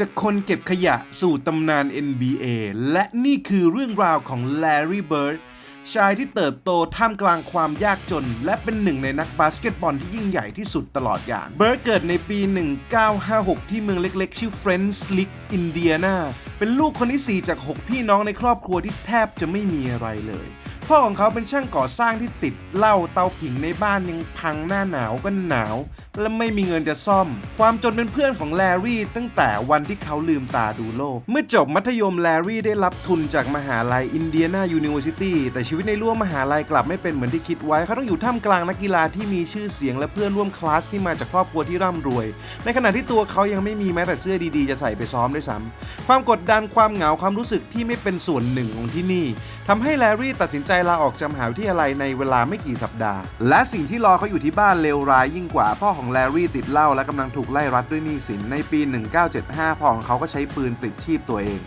จากคนเก็บขยะสู่ตำนาน NBA และนี่คือเรื่องราวของ Larry Bird ชายที่เติบโตท่ามกลางความยากจน และเป็นหนึ่งในนักบาสเกตบอลที่ยิ่งใหญ่ที่สุดตลอดกาลเบิร์ดเกิดในปี 1956 ที่เมืองเล็กๆ ชื่อ French Lick อินเดียนา เป็นลูกคนที่ 4 จาก 6 พี่น้องในครอบครัวที่แทบจะไม่มีอะไรเลย พ่อของเขาเป็นช่างก่อสร้างที่ติดเหล้าเตาผิงในบ้านยังพังหน้าหนาวก็หนาว และไม่มีเงินจะซ่อม ความจนเป็นเพื่อนของแลรี่ตั้งแต่วันที่เขาลืมตาดูโลก เมื่อจบมัธยมแลรี่ได้รับทุนจากมหาลัยอินเดียนายูนิเวอร์ซิตี้แต่ชีวิตในรั้วมหาลัยกลับไม่เป็นเหมือนที่คิดไว้ เขาต้องอยู่ท่ามกลางนักกีฬาที่มีชื่อเสียงและเพื่อนร่วมคลาสที่มาจากครอบครัวที่ร่ำรวย ในขณะที่ตัวเขายังไม่มีแม้แต่เสื้อดีๆ จะใส่ไปซ้อมด้วยซ้ำความกดดันความเหงาความรู้สึกที่ไม่เป็นส่วนหนึ่งของที่นี่ทำให้แลรี่ตัดสินใจลาออกจากมหาวิทยาลัยในเวลาไม่กี่สัปดาห์ และสิ่งที่รอเขาอยู่ที่บ้านเลวร้ายยิ่งกว่าพ่อของแลรี่ติดเหล้าและกำลังถูกไล่รัดด้วยหนี้สินในปี 1975 พ่อของเขาก็ใช้ปืนปลิดชีพตัวเอง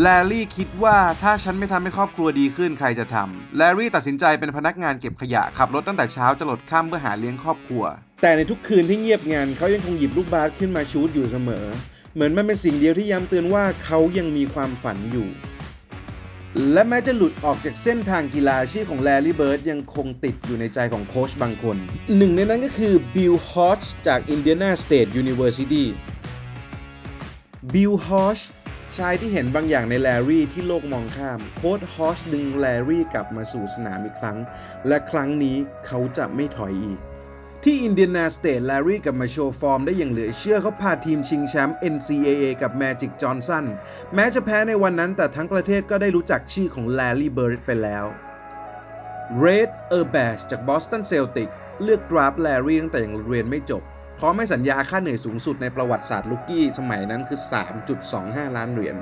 แลรี่คิดว่าถ้าฉันไม่ทำให้ครอบครัวดีขึ้นใครจะทำแลรี่ตัดสินใจเป็นพนักงานเก็บขยะขับรถตั้งแต่เช้าจะหลดค่ำเพื่อหาเลี้ยงครอบครัว แต่ในทุกคืนที่เงียบงันเขายังคงหยิบลูกบาสขึ้นมาชูดอยู่เสมอ เหมือนมันเป็นสิ่งเดียวที่ย้ำเตือนว่าเขายังมีความฝันอยู่ และแม้จะหลุดออกจากเส้นทางกีฬาชีพของแลรี่เบิร์ดยังคงติดอยู่ในใจของโค้ชบางคน หนึ่งในนั้นก็คือบิลฮอชจาก Indiana State University บิลฮอชชายที่เห็นบางอย่างในแลรี่ที่โลกมองข้าม โค้ชฮอชดึงแลรี่กลับมาสู่สนามอีกครั้ง และครั้งนี้เขาจะไม่ถอยอีก ที่อินเดียนาสเตทแลรี่กลับมาโชว์ฟอร์มได้อย่างเหลือเชื่อเขาพาทีมชิงแชมป์ NCAA กับ Magic Johnson แม้จะแพ้ในวันนั้นแต่ทั้งประเทศก็ได้รู้จักชื่อของ Larry Bird ไปแล้ว Red u r b a s h จาก Boston Celtic เลือกดราฟแลรี่ตั้งแต่ยังเรียนไม่จบ พร้อมให้สัญญาค่าเหนื่อยสูงสุดในประวัติศาสตร์ลูกกี้สมัยนั้นคือ 3.25 ล้านเหรียญ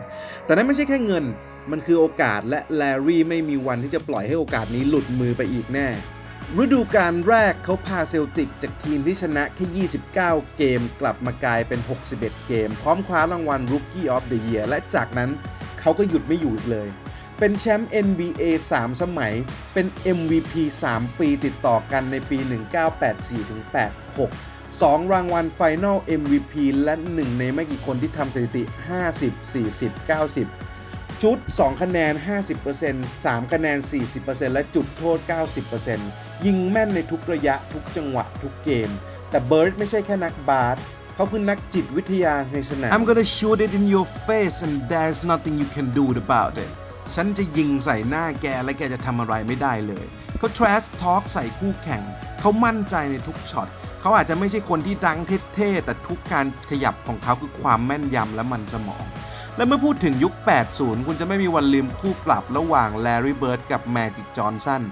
แต่นั้นไม่ใช่แค่เงิน มันคือโอกาสและแลรี่ไม่มีวันที่จะปล่อยให้โอกาสนี้หลุดมือไปอีกแน่ ฤดูกาลแรกเขาพาเซลติกจากทีมที่ชนะแค่ 29 เกม กลับมากลายเป็น 61 เกม พร้อมคว้ารางวัล Rookie of the Year และจากนั้นเขาก็หยุดไม่อยู่อีกเลย เป็นแชมป์ NBA 3 สมัย เป็น MVP 3 ปีติดต่อกันในปี 1984-86 2 รางวัล Final MVP และหนึ่งในไม่กี่คนที่ทำสถิติ 50 40 90 ชุด 2 คะแนน 50% 3 คะแนน 40%และจุดโทษ 90%ยิงแม่นในทุกระยะทุกจังหวะทุกเกม แต่เบิร์ดไม่ใช่แค่นักบาสเขาคือนักจิตวิทยาในสนาม I'm gonna shoot it in your face and there's nothing you can do about it ฉันจะยิงใส่หน้าแกและแกจะทำอะไรไม่ได้เลยเขา trash talk ใส่คู่แข่ง เขามั่นใจในทุกช็อตเขาอาจจะไม่ใช่คนที่ดังเท่ๆแต่ทุกการขยับของเขาคือความแม่นยำและมันสมอง และเมื่อพูดถึงยุค 80 คุณจะไม่มีวันลืมคู่ปรับระหว่างแลร์รี่เบิร์ดกับแมจิกจอห์นสัน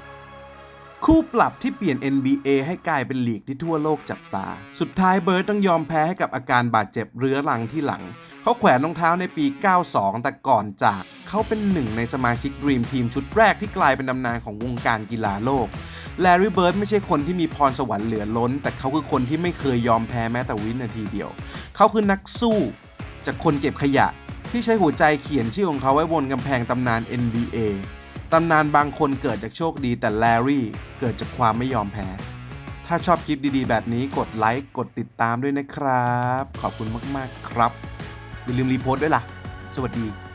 คู่ปรับที่เปลี่ยน NBA ให้กลายเป็นลีกที่ทั่วโลกจับตา สุดท้ายเบิร์ดต้องยอมแพ้ให้กับอาการบาดเจ็บเรื้อรังที่หลัง เขาแขวนรองเท้าในปี 92 แต่ก่อนจาก เขาเป็นหนึ่งในสมาชิกดรีมทีมชุดแรกที่กลายเป็นตำนานของวงการกีฬาโลก แลรี่เบิร์ดไม่ใช่คนที่มีพรสวรรค์เหลือล้น แต่เขาคือคนที่ไม่เคยยอมแพ้แม้แต่วินาทีเดียว เขาคือนักสู้ จากคนเก็บขยะ ที่ใช้หัวใจเขียนชื่อของเขาไว้บนกำแพงตำนาน NBA ตำนานบางคนเกิดจากโชคดีแต่แลรี่เกิดจากความไม่ยอมแพ้ ถ้าชอบคลิปดีๆ แบบนี้กดไลค์กดติดตามด้วยนะครับ ขอบคุณมากๆครับ อย่าลืมรีโพสต์ด้วยล่ะ สวัสดี